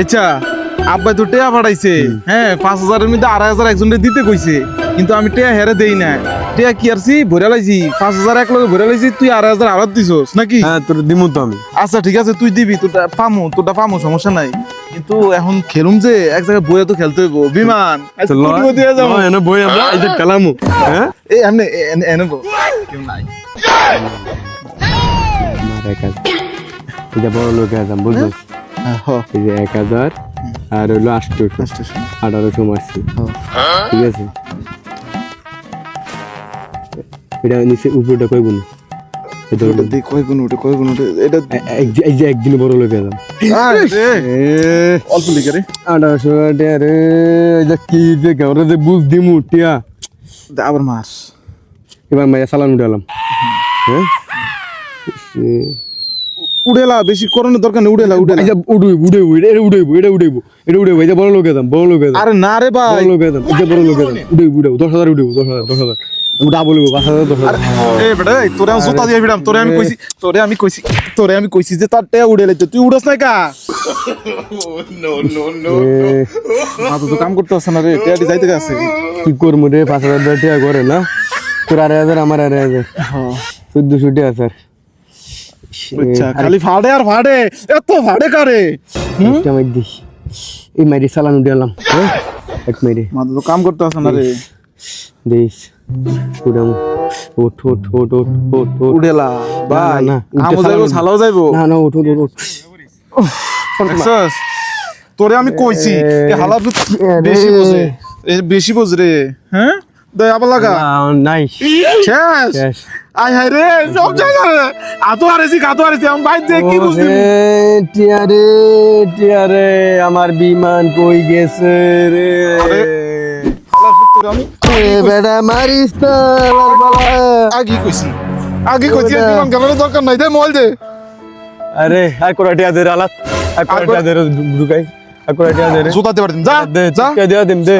আচ্ছা আব্বা তো টেয়া পাঠাইছে হ্যাঁ পাঁচ হাজারের মধ্যে আড়াই হাজার একজনকে দিতে কইছে। কিন্তু আমি টেয়া হেরে দেই না টেয়া কি আরছি ভরে লাইছি। পাঁচ হাজার এক লগে ভরে লাইছি তুই আড়াই হাজার আবার দিছস নাকি? হ্যাঁ তোর দিমু তো আমি। আচ্ছা ঠিক আছে তুই দিবি তোটা পামু তোটা পামু সমস্যা নাই। কিন্তু এখন খেলুম যে এক জায়গায় বইয়া তো খেলতে হইব বিমান। এনে বই আমরা এই যে কালামু হ্যাঁ? এই এমনি এনে বো। কেউ নাই। যে বড় লোক আসাম বুঝছিস হ্যাঁ, এই যে এক হাজার আর হলো আটশোশো আঠারোশো মারছি। ঠিক আছে? এটা নিচে উপরটা গুণ? কয় গুণ উঠে কয় গুণ উঠে এটা এ- এক- এই যে একদিন বড় লোক আসাম অল্প লিখে রে। আঠারোশো রে এই যে কি যে যে বুঝ দিমু টিয়া। দে, আবার মাস এবার মাইয়া সালান উঠালাম। হ্যাঁ? উড়েলা বেশি করোনার দরকার নেই উড়েলা উড়েলা। এই যে উড়ুইব এটা উড়াইব এটা উড়াইব এটা উড়াইব এই যে বড় লোক আসাম বড় লোক আসাম আরে না রে ভাই। বড় লোক এই যে বড় লোক উড়াইব উড়াইব দশ হাজার উড়াইব দশ হাজার দশ হাজার। উঠা বলব পাঁচ হাজার দশ হাজার। এ বেটা এই তোরে আমি জুতা দিয়ে তোরে আমি কইছি তোরে আমি কইছি তোরে আমি কইছি যে তার টেয়া উড়ে লাইতে তুই উড়াস নাই কা? এ, মাথা তো কাম করতে আসছে না রে টেয়াটি যাইতে আছে কি করব রে পাঁচ হাজার করে না? তোর আড়াই হাজার আমার আড়াই হাজার। চোদ্দশো টাকা স্যার। আচ্ছা খালি ফাড়ে আর ফাড়ে এত ফাড়ে কারে? মাইর দিস। এই মাইরে চালান উঠালাম এক মাইরে মাথা তো কাম করতে আসছে না রে। দিস। উড়াম ওঠ ওঠ ওঠ ওঠ ওঠ ওঠ উড়েলা ভাই আমও যাইবো। ছালাও যাইবো। না না ওঠ ওঠ ওঠ, তোরে আমি কইছি হালা বেশি। বোঝে। বেশি বোঝ রে হ্যাঁ? দে লাগা। না, নাই শেষ। আয় হায় রে সব জায়গায় আতো হারেছি কাতো হারেছি আমি বাইর দিয়ে কি ওরে, টিয়ারে টিয়ারে আমার বিমান কই গেছে রে? আমি। বেটা মারিস। আগে কইছি। আগে কইছি বিমান ক্যামেরা দরকার নাই। দে মোবাইল দে। আরে আর কোরা টিয়া দে আলাত? আর কোরা আর টিয়া দে ঢুকাই। আর কোরা টিয়া দে জুতা দিতে পারতিম যা দে যা। দিম দে।